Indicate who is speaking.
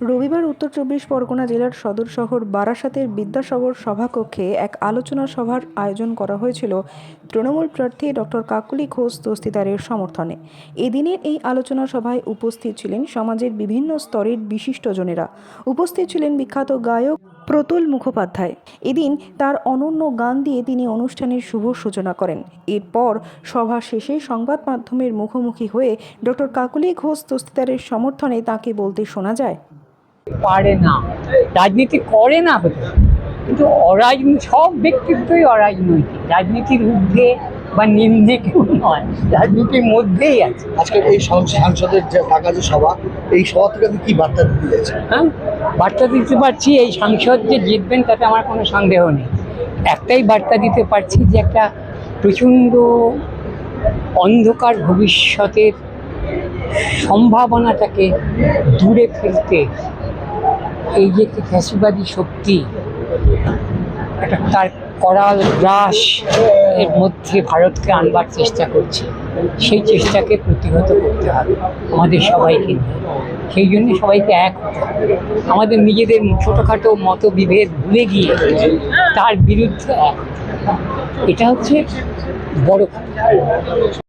Speaker 1: রবিবার উত্তর চব্বিশ পরগনা জেলার সদর শহর বারাসাতের বিদ্যাসাগর সভাকক্ষে এক আলোচনা সভার আয়োজন করা হয়েছিল তৃণমূল প্রার্থী ডক্টর কাকুলি ঘোষ দস্তিদারের সমর্থনে। এদিনের এই আলোচনা সভায় উপস্থিত ছিলেন সমাজের বিভিন্ন স্তরের বিশিষ্টজনেরা। উপস্থিত ছিলেন বিখ্যাত গায়ক প্রতুল মুখোপাধ্যায়। এদিন তার অনন্য গান দিয়ে তিনি অনুষ্ঠানের শুভ সূচনা করেন। এরপর সভা শেষে সংবাদ মাধ্যমের মুখোমুখি হয়ে ডক্টর কাকুলি ঘোষ দস্তিদারের সমর্থনে তাকে বলতে শোনা যায়।
Speaker 2: পারে না রাজনীতি করে না কিন্তু অরাজনীতি সব ব্যক্তিত্বই অরাজনৈতিক। রাজনীতির ঊর্ধ্বে বা নিম্নে কেউ নয় রাজনীতির মধ্যেই আছে।
Speaker 3: আজকের এই সাংসদের যে টাকা যে সভা এই সভা থেকে আপনি কি বার্তা দিতে চাইছেন?
Speaker 2: হ্যাঁ বার্তা দিতে পারছি এই সাংসদ যে জিতবেন তাতে আমার কোনো সন্দেহ নেই। একটাই বার্তা দিতে পারছি যে একটা প্রচণ্ড অন্ধকার ভবিষ্যতের সম্ভাবনাটাকে দূরে ফেলতে এই যে একটি ফ্যাসিবাদী শক্তি, একটা তার করাল গ্রাস এর মধ্যে ভারতকে আনবার চেষ্টা করছে, সেই চেষ্টাকে প্রতিহত করতে হবে আমাদের সবাইকে সেই জন্য সবাইকে এক আমাদের নিজেদের ছোটোখাটো মতবিভেদ ভুলে গিয়ে তার বিরুদ্ধে এক এটা হচ্ছে বড়